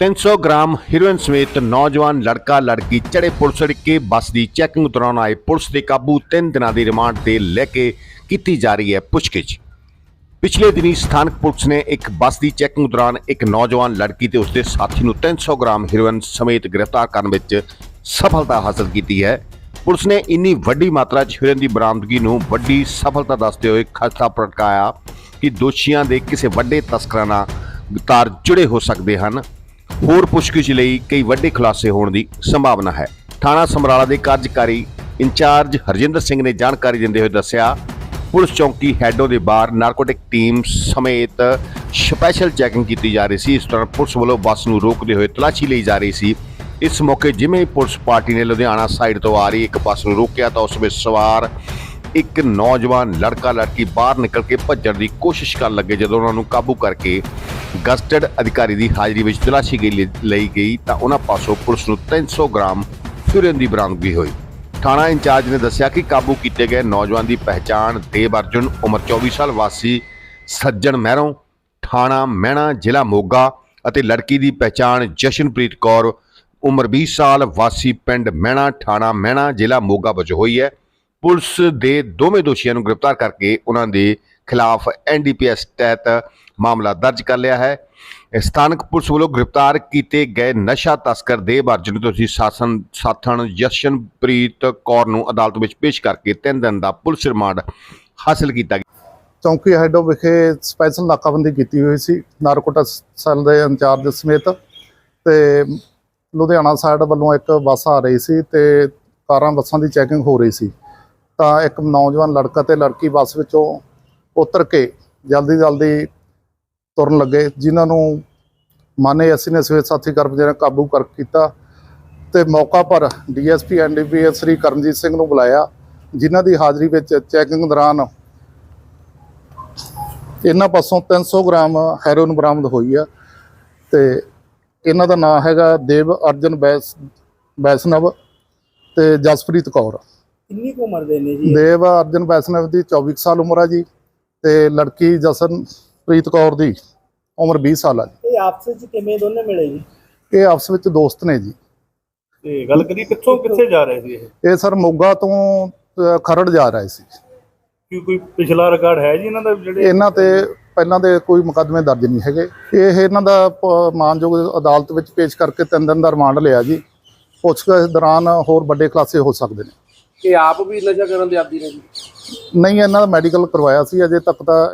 300 gram heroin ਸਮੇਤ ਨੌਜਵਾਨ ਲੜਕਾ ਲੜਕੀ ਚੜੇ ਪੁਲਿਸ ਅੜਕੇ ਬੱਸ ਦੀ ਚੈਕਿੰਗ ਦੌਰਾਨ ਆਏ ਪੁਲਿਸ ਦੇ ਕਾਬੂ 3 ਦਿਨਾਂ ਦੀ ਰਿਮਾਂਡ ਤੇ ਲੈ ਕੇ ਕੀਤੀ ਜਾ ਰਹੀ ਹੈ ਪੁੱਛਗਿੱਛ। ਪਿਛਲੇ ਦਿਨੀ ਸਥਾਨਕ ਪੁਲਿਸ ਨੇ ਇੱਕ ਬੱਸ ਦੀ ਚੈਕਿੰਗ ਦੌਰਾਨ ਇੱਕ ਨੌਜਵਾਨ ਲੜਕੀ ਤੇ ਉਸਦੇ ਸਾਥੀ ਨੂੰ 300 ਗ੍ਰਾਮ ਹੀਰੋਇਨ ਸਮੇਤ ਗ੍ਰਿਫਤਾਰ ਕਰਨ ਵਿੱਚ ਸਫਲਤਾ ਹਾਸਲ ਕੀਤੀ ਹੈ। ਪੁਲਿਸ ਨੇ ਇੰਨੀ ਵੱਡੀ ਮਾਤਰਾ 'ਚ ਹੀਰੋਇਨ ਦੀ ਬਰਾਮਦਗੀ ਨੂੰ ਵੱਡੀ ਸਫਲਤਾ ਦੱਸਦੇ ਹੋਏ ਖਦਸ਼ਾ ਪ੍ਰਗਟਾਇਆ ਕਿ ਦੋਸ਼ੀਆਂ ਦੇ ਕਿਸੇ ਵੱਡੇ ਤਸਕਰਾਂ ਨਾਲ ਤਾਰ ਜੁੜੇ ਹੋ ਸਕਦੇ ਹਨ। ਹੋਰ ਪੁੱਛਗਿੱਛ ਲਈ ਕਈ ਵੱਡੇ ਖੁਲਾਸੇ ਹੋਣ ਦੀ ਸੰਭਾਵਨਾ ਹੈ। ਥਾਣਾ ਸਮਰਾਲਾ ਦੇ ਕਾਰਜਕਾਰੀ ਇੰਚਾਰਜ ਹਰਜਿੰਦਰ ਸਿੰਘ ਨੇ ਜਾਣਕਾਰੀ ਦਿੰਦੇ ਹੋਏ ਦੱਸਿਆ, ਪੁਲਿਸ ਚੌਂਕੀ ਹੈਡੋ ਦੇ ਬਾਹਰ ਨਾਰਕੋਟਿਕ ਟੀਮ ਸਮੇਤ ਸਪੈਸ਼ਲ ਚੈਕਿੰਗ ਕੀਤੀ ਜਾ ਰਹੀ ਸੀ। ਇਸ ਦੌਰਾਨ ਪੁਲਿਸ ਵੱਲੋਂ ਬੱਸ ਨੂੰ ਰੋਕਦੇ ਹੋਏ ਤਲਾਸ਼ੀ ਲਈ ਜਾ ਰਹੀ ਸੀ। ਇਸ ਮੌਕੇ ਜਿਵੇਂ ਪੁਲਿਸ ਪਾਰਟੀ ਨੇ ਲੁਧਿਆਣਾ ਸਾਈਡ ਤੋਂ ਆ ਰਹੀ ਇੱਕ ਬੱਸ ਨੂੰ ਰੋਕਿਆ, ਤਾਂ ਉਸ ਵਿੱਚ ਸਵਾਰ ਇੱਕ ਨੌਜਵਾਨ ਲੜਕਾ ਲੜਕੀ ਬਾਹਰ ਨਿਕਲ ਕੇ ਭੱਜਣ ਦੀ ਕੋਸ਼ਿਸ਼ ਕਰਨ ਲੱਗੇ, ਜਦੋਂ ਉਹਨਾਂ ਨੂੰ ਕਾਬੂ ਕਰਕੇ ਗਸਟਡ ਅਧਿਕਾਰੀ ਦੀ ਹਾਜ਼ਰੀ ਵਿੱਚ ਤਲਾਸ਼ੀ ਗਈ ਲਈ ਗਈ ਤਾਂ ਉਹਨਾਂ ਪਾਸੋਂ ਪੁਲਿਸ ਨੂੰ 300 ਗ੍ਰਾਮ ਹੈਰੋਇਨ ਦੀ ਬਰਾਮਦਗੀ ਹੋਈ। ਥਾਣਾ ਇੰਚਾਰਜ ਨੇ ਦੱਸਿਆ ਕਿ ਕਾਬੂ ਕੀਤੇ ਗਏ ਨੌਜਵਾਨ ਦੀ ਪਹਿਚਾਣ ਦੇਵ ਅਰਜੁਨ, ਉਮਰ 24 ਸਾਲ, ਵਾਸੀ ਸੱਜਣ ਮਹਿਰੋਂ, ਥਾਣਾ ਮਹਿਣਾ, ਜ਼ਿਲ੍ਹਾ ਮੋਗਾ ਅਤੇ ਲੜਕੀ ਦੀ ਪਹਿਚਾਣ ਜਸ਼ਨਪ੍ਰੀਤ ਕੌਰ, ਉਮਰ 20 ਸਾਲ, ਵਾਸੀ ਪਿੰਡ ਮਹਿਣਾ, ਥਾਣਾ ਮਹਿਣਾ, ਜ਼ਿਲ੍ਹਾ ਮੋਗਾ ਵਜੋਂ ਹੋਈ ਹੈ। ਪੁਲਿਸ ਦੇ ਦੋਵੇਂ ਦੋਸ਼ੀਆਂ ਨੂੰ ਗ੍ਰਿਫਤਾਰ ਕਰਕੇ ਉਹਨਾਂ ਦੇ ਖਿਲਾਫ ਐਨਡੀਪੀਐਸ ਤਹਿਤ ਮਾਮਲਾ ਦਰਜ ਕਰ ਲਿਆ ਹੈ। ਸਥਾਨਕ ਪੁਲਿਸ ਵੱਲੋਂ ਗ੍ਰਿਫਤਾਰ ਕੀਤੇ ਗਏ ਨਸ਼ਾ ਤਸਕਰ ਦੇਵ ਅਰਜਨ ਤੁਸੀਂ ਸ਼ਾਸਨ ਸਾਥਣ ਜਸ਼ਨਪ੍ਰੀਤ ਕੌਰ ਨੂੰ ਅਦਾਲਤ ਵਿੱਚ ਪੇਸ਼ ਕਰਕੇ 3 ਦਿਨ ਦਾ ਪੁਲਿਸ ਰਿਮਾਂਡ ਹਾਸਲ ਕੀਤਾ ਗਿਆ। ਚੌਂਕੀ ਹੈਡੋ ਵਿਖੇ ਸਪੈਸ਼ਲ ਨਾਕਾਬੰਦੀ ਕੀਤੀ ਹੋਈ ਸੀ। ਨਾਰਕੋਟਾ ਸੈੱਲ ਦੇ ਇੰਚਾਰਜ ਸਮੇਤ ਤੇ ਲੁਧਿਆਣਾ ਸਾਈਡ ਵੱਲੋਂ ਇੱਕ ਬੱਸ ਆ ਰਹੀ ਸੀ ਤੇ ਕਾਰਾਂ ਬੱਸਾਂ ਦੀ ਚੈਕਿੰਗ ਹੋ ਰਹੀ ਸੀ। ਤਾਂ ਇੱਕ ਨੌਜਵਾਨ ਲੜਕਾ ਤੇ ਲੜਕੀ ਬੱਸ ਵਿੱਚੋਂ ਉਤਰ ਕੇ ਜਲਦੀ ਜਲਦੀ ਤੁਰਨ ਲੱਗੇ ਜਿਨ੍ਹਾਂ ਨੂੰ ਮਾਨੇ ਅਸੀਂ ਨੇ ਸਵੇਤ ਸਾਥੀ ਕਰਮਚਾਰੀਆਂ ਨੇ ਕਾਬੂ ਕਰ ਕੀਤਾ ਤੇ ਮੌਕਾ ਪਰ ਡੀਐਸਪੀ ਐਨਡੀਪੀਐਸ ਸ੍ਰੀ ਕਰਮਜੀਤ ਸਿੰਘ ਨੂੰ ਬੁਲਾਇਆ ਜਿਨ੍ਹਾਂ ਦੀ ਹਾਜ਼ਰੀ ਵਿੱਚ ਚੈਕਿੰਗ ਦੌਰਾਨ ਇਹਨਾਂ ਪਾਸੋਂ 300 ਗ੍ਰਾਮ ਹੈਰੋਇਨ ਬਰਾਮਦ ਹੋਈ ਆ ਤੇ ਇਹਨਾਂ ਦਾ ਨਾਮ ਹੈਗਾ ਦੇਵ ਅਰਜਨ ਬੈਸ ਬੈਸਨਵ ਤੇ ਜਸਪ੍ਰੀਤ ਕੌਰ। ਕਿੰਨੀ ਕੁ ਉਮਰ ਦੇ ਨੇ ਜੀ ਦੇਵ ਅਰਜਨ ਬੈਸਨਵ ਦੀ 24 ਕੁ ਸਾਲ ਉਮਰ ਆ ਜੀ। ਤੇ ਲੜਕੀ ਜਸਨਪ੍ਰੀਤ ਕੌਰ ਦੀ ਉਮਰ 20 ਸਾਲ ਜੀ। ਇਹ ਆਪਸ ਵਿੱਚ ਕਿਵੇਂ ਦੋਨੇ ਮਿਲੇ ਜੀ? ਇਹ ਆਪਸ ਵਿੱਚ ਦੋਸਤ ਨੇ ਜੀ। ਤੇ ਗੱਲ ਕਰੀ ਕਿੱਥੋਂ ਕਿੱਥੇ ਜਾ ਰਹੇ ਸੀ ਇਹ? ਇਹ ਸਰ ਮੋਗਾ ਤੋਂ ਖਰੜ ਜਾ ਰਹੇ ਸੀ। ਕੀ ਕੋਈ ਪਿਛਲਾ ਰਿਕਾਰਡ ਹੈ ਜੀ ਇਹਨਾਂ ਦਾ ਜਿਹੜੇ ਇਹਨਾਂ ਤੇ ਪਹਿਲਾਂ ਦੇ ਕੋਈ ਮੁਕੱਦਮੇ ਦਰਜ ਨਹੀਂ ਹੈਗੇ। ਇਹ ਇਹਨਾਂ ਦਾ ਪ- ਮਾਨਯੋਗ ਅਦਾਲਤ ਵਿੱਚ ਪੇਸ਼ ਕਰਕੇ ਤਿੰਨ ਦਿਨ ਦਾ ਰਿਮਾਂਡ ਲਿਆ ਜੀ। ਪੁੱਛਗਿੱਛ ਦੌਰਾਨ ਹੋਰ ਵੱਡੇ ਖੁਲਾਸੇ ਹੋ ਸਕਦੇ ਨੇ। ਕਿ ਆਪ ਵੀ ਨਸ਼ਾ ਕਰਨ ਦੇ ਆਦੀ ਨੇ ਜੀ? ਨਹੀਂ, ਇਹਨਾਂ ਦਾ ਮੈਡੀਕਲ ਕਰਵਾਇਆ ਸੀ, ਅਜੇ ਤੱਕ ਤਾਂ